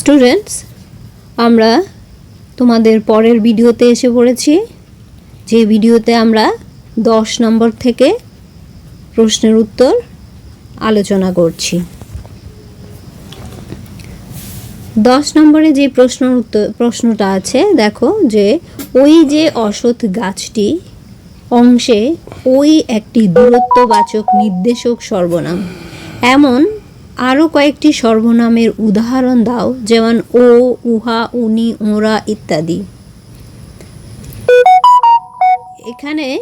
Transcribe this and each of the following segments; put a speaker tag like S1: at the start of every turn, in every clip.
S1: Students আমরা তোমাদের পরের ভিডিওতে এসে পড়েছি, যে ভিডিওতে আমরা দশ নম্বর থেকে প্রশ্নের উত্তর আলোচনা করছি। দশ নম্বরে যে প্রশ্ন উত্তর, প্রশ্নটা আছে, দেখো যে ওই যে অসৎ গাছটি অংশে ওই একটি দূরত্ববাচক নির্দেশক সর্বনাম। এমন আরও কয়েকটি সর্বনামের উদাহরণ দাও, যেমন ও, উহা, উনি, ওরা ইত্যাদি। এখানে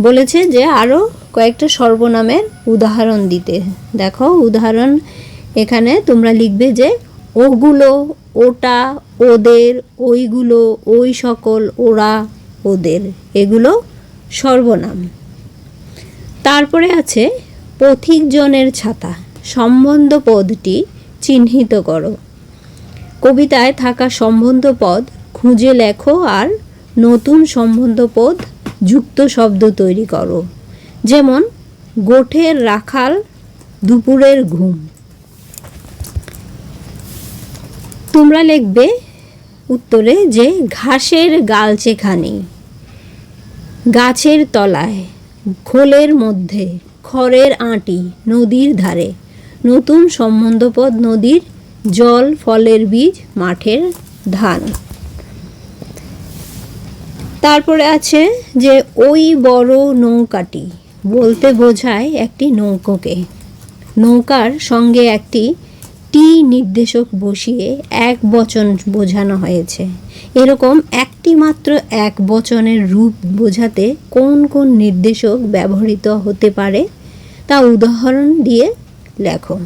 S1: বলেছে যে আরও কয়েকটা সর্বনামের উদাহরণ দিতে। দেখো, উদাহরণ এখানে তোমরা লিখবে যে, ওগুলো, ওটা, ওদের, ওইগুলো, ওই সকল, ওরা, ওদের। এগুলো সর্বনাম। তারপরে আছে, পথিকজনের ছাতা। সম্বন্ধ পদটি চিহ্নিত করো। কবিতায় থাকা সম্বন্ধ পদ খুঁজে লেখো আর নতুন সম্বন্ধ পদ যুক্ত শব্দ তৈরি করো। যেমন, গোঠের রাখাল দুপুরের ঘুম। তোমরা লিখবে উত্তরে যে ঘাসের গালচেখানি গাছের তলায়, খোলের মধ্যে, খড়ের আঁটি, নদীর ধারে। নতুন সম্বন্ধপদ নদীর জল, ফলের বীজ, মাঠের ধান। তারপরে আছে যে ওই বড় নৌকাটি বলতে বোঝায় একটি নৌকোকে। নৌকার সঙ্গে একটি টি নির্দেশক বসিয়ে এক বচন বোঝানো হয়েছে। এরকম একটি মাত্র এক বচনের রূপ বোঝাতে কোন কোন নির্দেশক ব্যবহৃত হতে পারে তা উদাহরণ দিয়ে লেখো।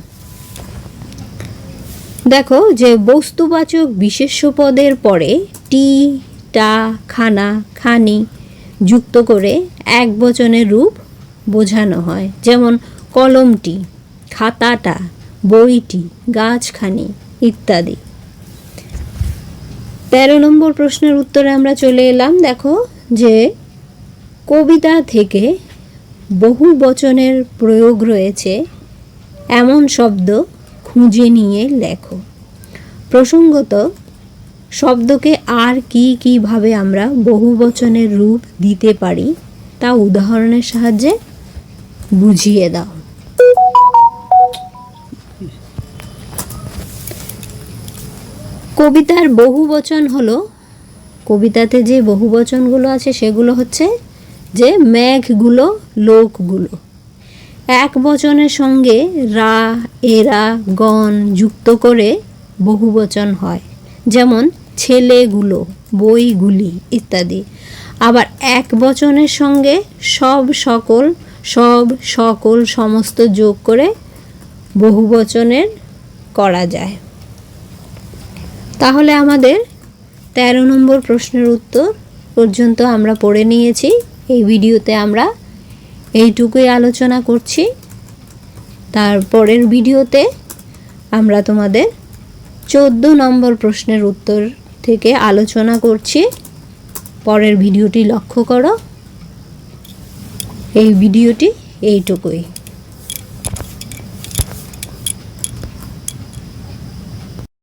S1: দেখো যে বস্তুবাচক বিশেষ্য পদের পরে টি, টা, খানা, খানি যুক্ত করে এক বচনের রূপ বোঝানো হয়। যেমন কলমটি, খাতাটা, বইটি, গাছখানি ইত্যাদি। তেরো নম্বর প্রশ্নের উত্তরে আমরা চলে এলাম। দেখো যে কবিতা থেকে বহু বচনের প্রয়োগ রয়েছে। এমন শব্দ খুঁজে নিয়ে লেখো। প্রসঙ্গত, শব্দকে আর কি কীভাবে আমরা বহু বচনের রূপ দিতে পারি, তা উদাহরণের সাহায্যে বুঝিয়ে দাও। কবিতার বহু বচন হলো, কবিতাতে যে বহু বচনগুলো আছে সেগুলো হচ্ছে যে, মেঘগুলো, লোকগুলো। এক বচনের সঙ্গে রা, এরা, গণ যুক্ত করে বহু বচন হয়। যেমন ছেলেগুলো, বইগুলি ইত্যাদি। আবার এক বচনের সঙ্গে সব সকল সব সকল সমস্ত যোগ করে বহু বচনের করা যায়। তাহলে আমাদের তেরো নম্বর প্রশ্নের উত্তর পর্যন্ত আমরা পড়ে নিয়েছি। এই ভিডিওতে আমরা এইটুকুই আলোচনা করছি। তারপরের ভিডিওতে আমরা তোমাদের চোদ্দ নম্বর প্রশ্নের উত্তর থেকে আলোচনা করছি। পরের ভিডিওটি লক্ষ্য করো। এই ভিডিওটি এইটুকুই।